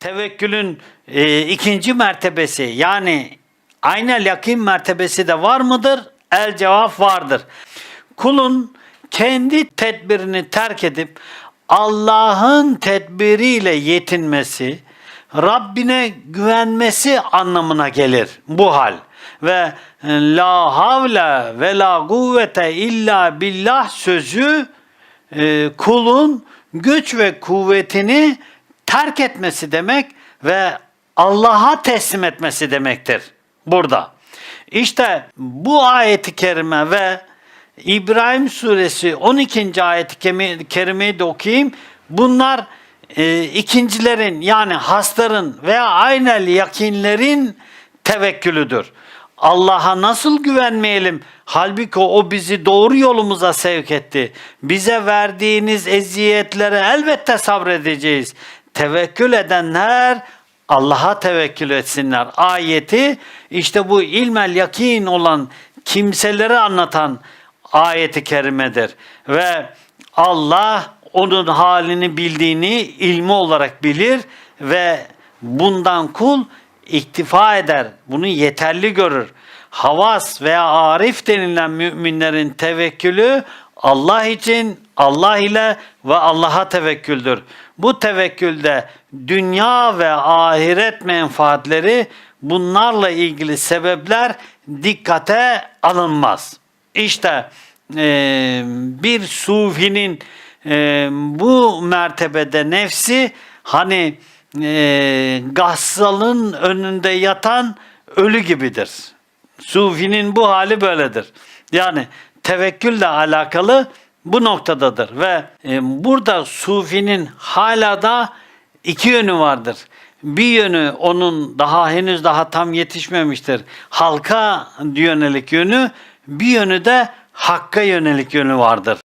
Tevekkülün e, ikinci mertebesi yani aynel yakin mertebesi de var mıdır? El cevap vardır. Kulun kendi tedbirini terk edip Allah'ın tedbiriyle yetinmesi, Rabbine güvenmesi anlamına gelir bu hal. Ve e, la havle ve la kuvvete illa billah sözü e, kulun güç ve kuvvetini terk etmesi demek ve Allah'a teslim etmesi demektir burada. İşte bu ayeti kerime ve İbrahim suresi 12. ayeti kerimeyi de okuyayım. Bunlar e, ikincilerin yani hasların veya aynel yakinlerin tevekkülüdür. Allah'a nasıl güvenmeyelim? Halbuki o bizi doğru yolumuza sevk etti. Bize verdiğiniz eziyetlere elbette sabredeceğiz. Tevekkül edenler Allah'a tevekkül etsinler. Ayeti işte bu ilmel yakin olan kimseleri anlatan ayeti kerimedir. Ve Allah onun halini bildiğini ilmi olarak bilir ve bundan kul iktifa eder. Bunu yeterli görür. Havas veya arif denilen müminlerin tevekkülü Allah için, Allah ile ve Allah'a tevekküldür. Bu tevekkülde dünya ve ahiret menfaatleri bunlarla ilgili sebepler dikkate alınmaz. İşte eee, bir sufinin eee, bu mertebede nefsi hani eee gassalın önünde yatan ölü gibidir. Sufinin bu hali böyledir. Yani tevekkülle alakalı bu noktadadır ve e, burada sufinin hala da iki yönü vardır. Bir yönü onun daha henüz daha tam yetişmemiştir. Halka yönelik yönü, bir yönü de hakka yönelik yönü vardır.